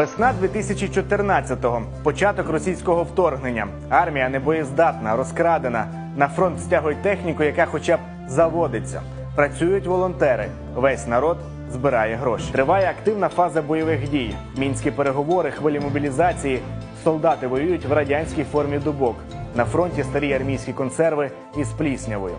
Весна 2014-го. Початок російського вторгнення. Армія небоєздатна, розкрадена. На фронт стягують техніку, яка хоча б заводиться. Працюють волонтери. Весь народ збирає гроші. Триває активна фаза бойових дій. Мінські переговори, хвилі мобілізації. Солдати воюють в радянській формі дубок. На фронті старі армійські консерви із пліснявою.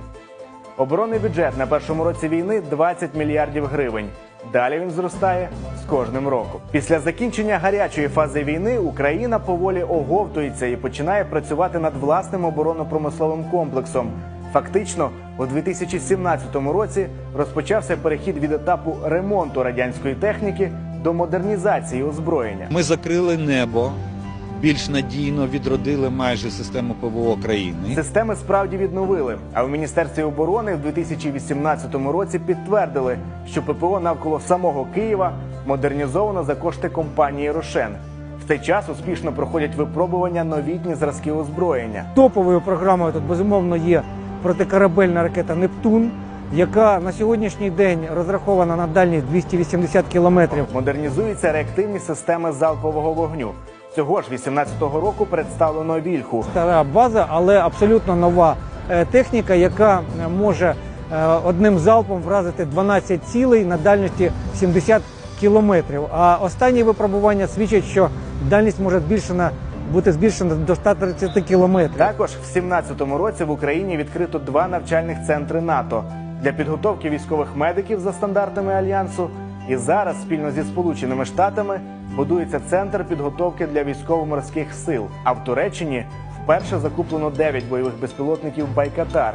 Оборонний бюджет на першому році війни 20 мільярдів гривень. Далі він зростає з кожним роком. Після закінчення гарячої фази війни Україна поволі оговтується і починає працювати над власним оборонно-промисловим комплексом. Фактично, у 2017 році розпочався перехід від етапу ремонту радянської техніки до модернізації озброєння. Ми закрили небо, більш надійно відродили майже систему ПВО країни. Системи справді відновили. А в міністерстві оборони в 2018 році підтвердили, що ППО навколо самого Києва модернізовано за кошти компанії Рошен. В цей час успішно проходять випробування новітні зразки озброєння. Топовою програмою тут безумовно є протикорабельна ракета Нептун, яка на сьогоднішній день розрахована на дальність 280 кілометрів. Модернізуються реактивні системи залпового вогню. Цього ж 18-го року представлено вільху. Стара база, але абсолютно нова е, техніка, яка е, може е, одним залпом вразити 12 цілей на дальності 70 кілометрів. А останні випробування свідчать, що дальність може збільшена бути збільшена до 130 кілометрів. Також в 17-му році в Україні відкрито два навчальних центри НАТО для підготовки військових медиків за стандартами альянсу. І зараз спільно зі Сполученими Штатами будується центр підготовки для військово-морських сил. А в Туреччині вперше закуплено 9 бойових безпілотників Байкатар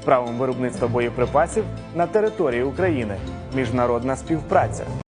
з правом виробництва боєприпасів на території України. Міжнародна співпраця.